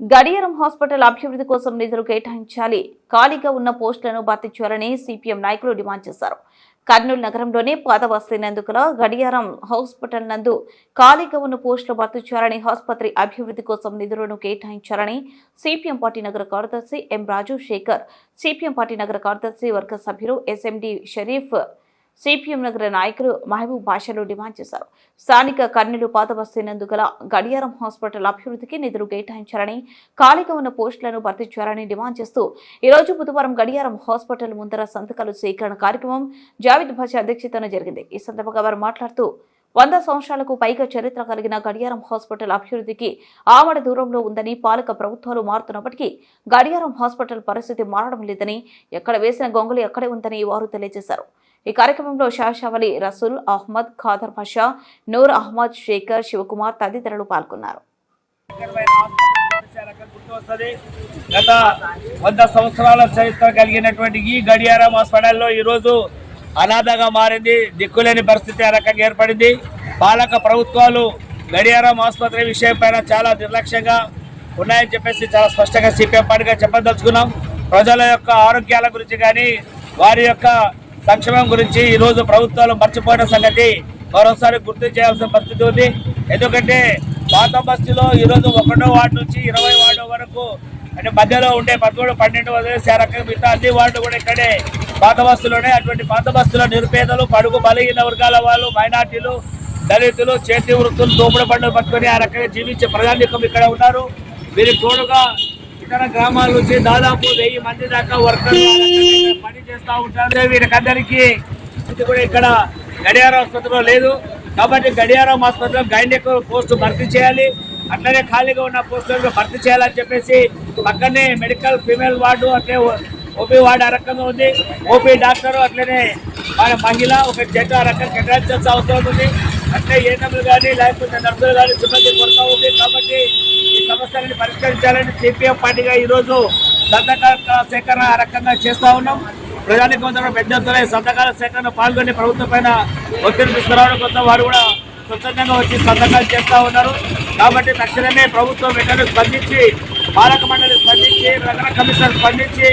గడియారం హాస్పిటల్ అభివృద్ధి కోసం నిధులు కేటాయించాలి. ఖాళీగా ఉన్న పోస్టులను భర్తీ చేయాలని సిపిఎం నాయకులు డిమాండ్ చేశారు. కర్నూలు నగరంలోనే పాద నందుకల గడియారం హాస్పిటల్ నందు ఖాళీగా ఉన్న పోస్టులు భర్తీ చేయాలని ఆసుపత్రి అభివృద్ధి కోసం నిధులను కేటాయించాలని సిపిఎం పార్టీ నగర కార్యదర్శి M Raju Sekhar CPM party నగర కార్యదర్శి వర్గ సభ్యులు ఎస్ఎండి షరీఫ్ సిపిఎం నగర నాయకులు మహబూబ్ భాషలో డిమాండ్ చేశారు. స్థానిక కర్నూలు పాతబస్తీ గల గడియారం హాస్పిటల్ అభివృద్ధికి నిధులు కేటాయించాలని ఖాళీగా ఉన్న పోస్టులను భర్తీ చేయాలని డిమాండ్ చేస్తూ ఈరోజు బుధవారం గడియారం హాస్పిటల్ ముందర సంతకాలు సేకరణ కార్యక్రమం జావిద్ భాష అధ్యక్షతన జరిగింది. ఈ సందర్భంగా వారు మాట్లాడుతూ వంద సంవత్సరాలకు పైగా చరిత్ర కలిగిన గడియారం హాస్పిటల్ అభివృద్ధికి ఆమడ దూరంలో ఉందని పాలక ప్రభుత్వాలు మారుతున్నప్పటికీ గడియారం హాస్పిటల్ పరిస్థితి మారడం లేదని ఎక్కడ వేసిన గొంగులు ఎక్కడే ఉందని వారు తెలియజేశారు. ఈ కార్యక్రమంలో షాషావలి రసూల్ అహ్మద్ ఖాదర్ పషా నూర్ అహ్మద్ శేఖర్ శివకుమార్ తదితరులు పాల్గొన్నారు. గత వంద సంవత్సరాల చరిత్ర కలిగినటువంటి ఈ గడియారం హాస్పిటల్లో ఈరోజు అనాథగా మారింది. దిక్కులేని పరిస్థితి ఆ రకంగా ఏర్పడింది. పాలక ప్రభుత్వాలు గడియారం ఆసుపత్రి విషయం పైన చాలా నిర్లక్ష్యంగా ఉన్నాయని చెప్పేసి చాలా స్పష్టంగా సిపిఎం పార్టీగా చెప్పదలుచుకున్నాం. ప్రజల యొక్క ఆరోగ్యాల గురించి కానీ వారి యొక్క సంక్షేమం గురించి ఈరోజు ప్రభుత్వాలు మర్చిపోయిన సంగతి మరోసారి గుర్తు చేయాల్సిన పరిస్థితి ఉంది. ఎందుకంటే పాత బస్తీలో ఈరోజు ఒకటో వార్డు నుంచి ఇరవై వార్డు వరకు అంటే మధ్యలో ఉండే పదమూడు పన్నెండు వదిలేసి ఆ రకంగా మిగతా అన్ని వార్డు కూడా ఇక్కడే పాత బస్సులోనే అటువంటి పాత బస్సులో నిరుపేదలు పడుగు బలిగిన వర్గాల వాళ్ళు మైనార్టీలు దళితులు చేతి వృత్తులు తోపుడు పండుగ పట్టుకొని ఆ రకంగా జీవించే ప్రజానికం ఇక్కడ ఉన్నారు. వీరికి తోడుగా ఇతర గ్రామాల నుంచి దాదాపు వెయ్యి మంది దాకా వర్కర్లు పని చేస్తూ ఉంటారు. వీరికందరికీ ఇది కూడా ఇక్కడ గడియారం ఆసుపత్రిలో లేదు. కాబట్టి గడియారం ఆసుపత్రిలో గైండెక్ పోస్టు భర్తీ చేయాలి. అట్లనే ఖాళీగా ఉన్న పోస్టులను భర్తీ చేయాలని చెప్పేసి పక్కనే మెడికల్ ఫీమేల్ వార్డు అట్లే ఓపీ వార్డు ఆ రకంగా ఉంది. ఓపీ డాక్టర్ అట్లనే మన మహిళ ఒక జట్టు ఆ రకంగా కేటాయించాల్సిన అవసరం ఉంది. అంటే ఏఎన్ఎంలు కానీ లేకపోతే నర్సులు కానీ సిబ్బంది కొరత ఉంది. కాబట్టి ఈ సమస్యలను పరిష్కరించాలని సిపిఎం పార్టీగా ఈరోజు సంతకాల సేకరణ రకంగా చేస్తూ ఉన్నాం. ప్రజానికి కొంత పెద్ద ఎత్తున సంతకాల సేకరణ పాల్గొని ప్రభుత్వం పైన ఒత్తిడి తీసుకురావడం కోసం వారు కూడా స్వచ్ఛందంగా వచ్చి సంతకాలు చేస్తూ ఉన్నారు. కాబట్టి తక్షణమే ప్రభుత్వం వెంటనే స్పందించి పాలక మండలి స్పందించి రకరకమిషన్ కమిషనర్ స్పందించి